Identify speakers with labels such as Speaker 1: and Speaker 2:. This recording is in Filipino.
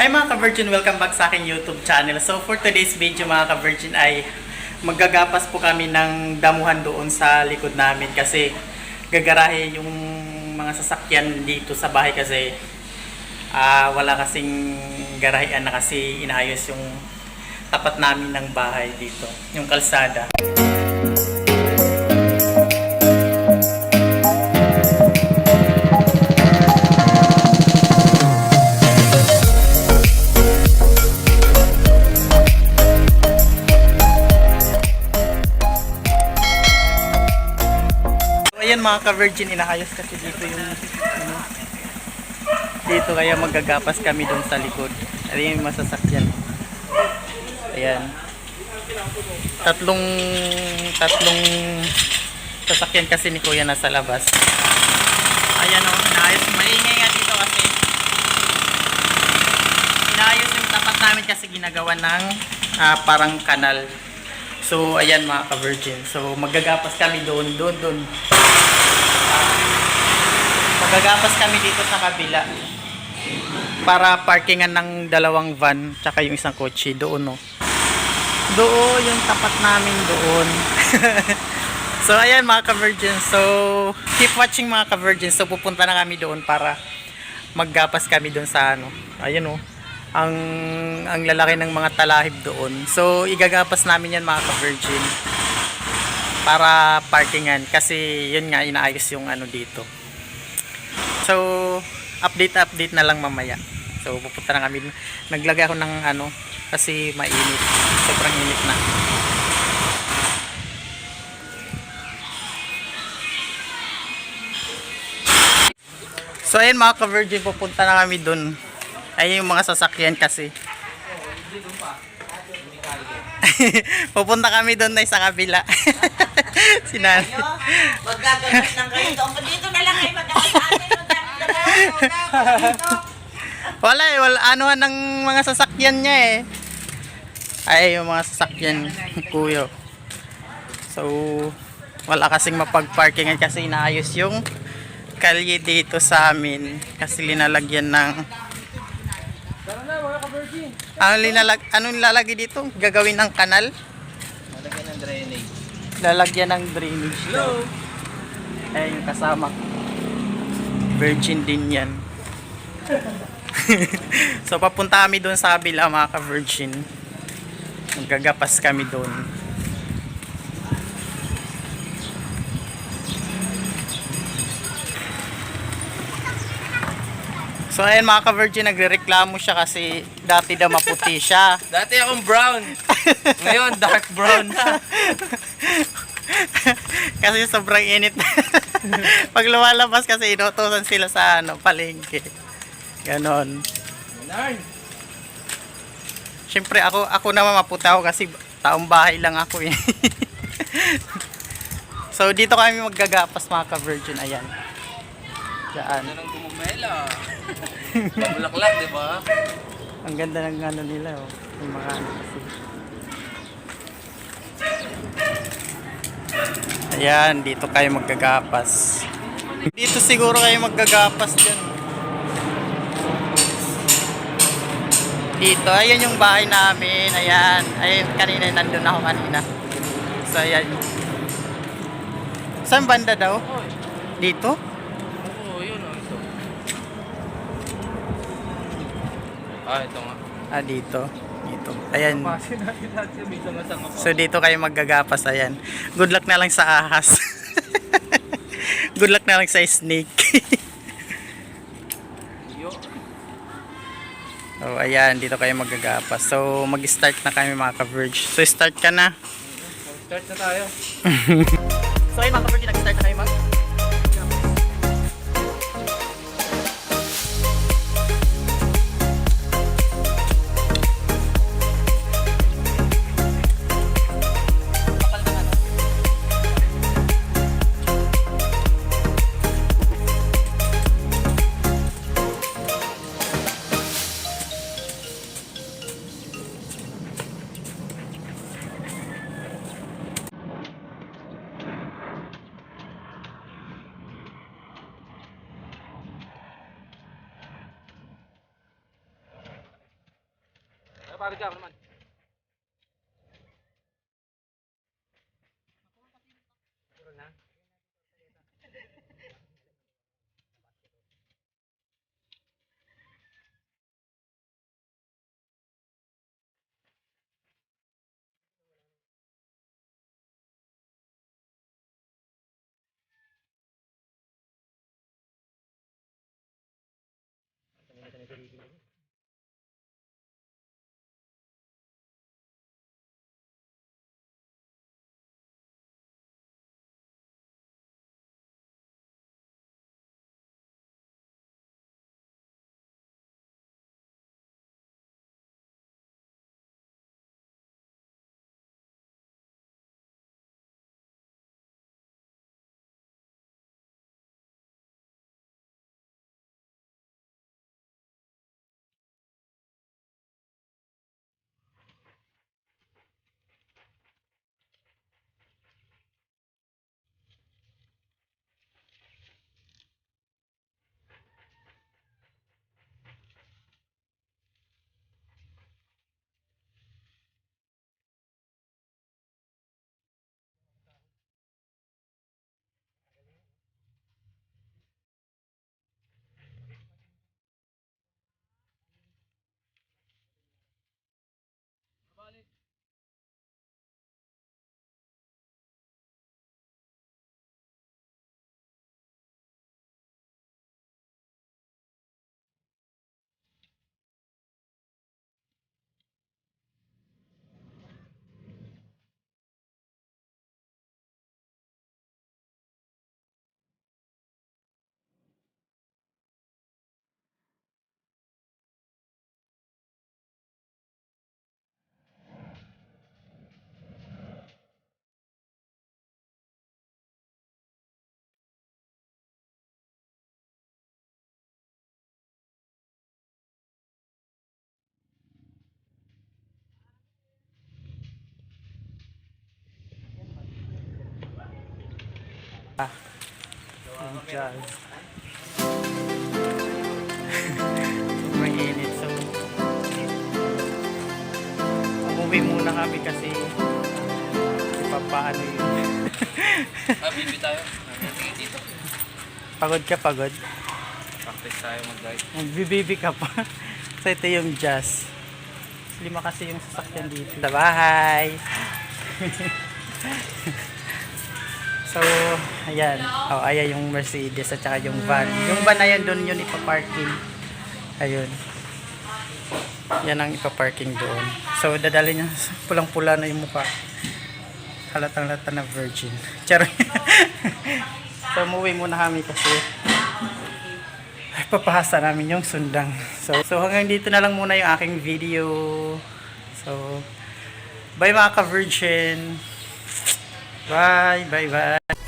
Speaker 1: Hi mga ka-virgin, welcome back sa aking YouTube channel. So for today's video mga ka-virgin ay maggagapas po kami ng damuhan doon sa likod namin kasi gagarahe yung mga sasakyan dito sa bahay kasi ah, wala kasing garahean na kasi inayos yung tapat namin ng bahay dito, yung kalsada. So, ayan mga ka-virgin, inaayos kasi dito yung ano, dito kaya magagapas kami doon sa likod. Ayan yung masasakyan. Ayan. Tatlong tatlong sasakyan kasi ni Kuya nasa labas. Ayan o, inaayos. Maingay nga dito kasi. Inaayos yung tapat namin kasi ginagawa ng ah, parang kanal. So, ayan mga ka-virgin. So, magagapas kami doon, doon, doon. Ah, magagapas kami dito sa kabila. Para parkingan ng dalawang van, tsaka yung isang kotse doon, no. Doon, yung tapat namin doon. so, ayan mga ka-virgin. So, keep watching mga ka-virgin. So, pupunta na kami doon para maggapas kami doon sa ano. Ayan, oh ang ang lalaki ng mga talahib doon. So igagapas namin yan mga ka-virgin para parkingan kasi yun nga inaayos yung ano dito. So update update na lang mamaya. So pupunta na kami. Naglagay ako ng ano kasi mainit. Sobrang init na. So ayun mga ka-virgin pupunta na kami doon. Ayun yung mga sasakyan kasi. Pupunta kami doon na sa kabila. Sinan.
Speaker 2: Maggagamit ng kayo doon. Dito na lang kayo magkakasali.
Speaker 1: Wala eh, wala anuhan ng mga sasakyan niya eh. Ay, yung mga sasakyan kuyo. So, wala kasing mapag-parkingan kasi inaayos yung kalye dito sa amin kasi linalagyan ng ano linalag ano nilalagay dito? Gagawin ng kanal?
Speaker 3: Malagyan ng drainage.
Speaker 1: Lalagyan ng drainage. Hello. Eh, yung kasama ko. Virgin din yan. so, papunta kami doon sa kabila mga ka-virgin. Magagapas kami doon. So, ayan mga ka-virgin, nagre-reklamo siya kasi dati daw maputi siya.
Speaker 3: Dati akong brown. Ngayon, dark brown na.
Speaker 1: kasi sobrang init. Pag lumalabas kasi inutusan sila sa ano, palengke. Ganon. Siyempre ako ako naman maputa ako kasi taong bahay lang ako eh. so dito kami maggagapas mga ka-virgin. Ayan. Diyan.
Speaker 3: Ano nang gumumela? Mabulaklak, di ba?
Speaker 1: Ang ganda ng ano nila oh. Yung mga ano kasi. Ayan, dito kayo maggagapas. Dito siguro kayo maggagapas dyan. Dito, ayan yung bahay namin. Ayan. Ayan, kanina nandun ako kanina. So, ayan. Saan banda daw? Dito?
Speaker 3: Oo, yun o. Ito. Ah, ito nga.
Speaker 1: Ah, dito. Dito. Ayan. So dito kayo maggagapas ayan. Good luck na lang sa ahas. Good luck na lang sa snake.
Speaker 3: Yo.
Speaker 1: oh, ayan, dito kayo maggagapas. So mag-start na kami mga ka-verge. So start ka na.
Speaker 3: Start na tayo.
Speaker 1: So ayun mga ka-verge, nag-start na kayo mag
Speaker 3: Parga naman.
Speaker 1: Diyan. Sobrang init. So, umuwi muna kami kasi ipapaano yun.
Speaker 3: Ah, bibi tayo. Dito.
Speaker 1: pagod ka, pagod.
Speaker 3: Practice tayo mag-guide.
Speaker 1: Magbibibi ka pa. so, ito yung jazz. Lima kasi yung sasakyan dito. Sa bahay. so, ayan. Oh, ayan yung Mercedes at saka yung van. Yung van na yan, doon yun ipaparking. Ayun. Yan ang ipaparking doon. So, dadali niya. Pulang-pula na yung mukha. Halatang lata na virgin. Charo. so, umuwi muna kami kasi papahasa namin yung sundang. So, so hanggang dito na lang muna yung aking video. So, bye mga ka-virgin. Bye, bye, bye.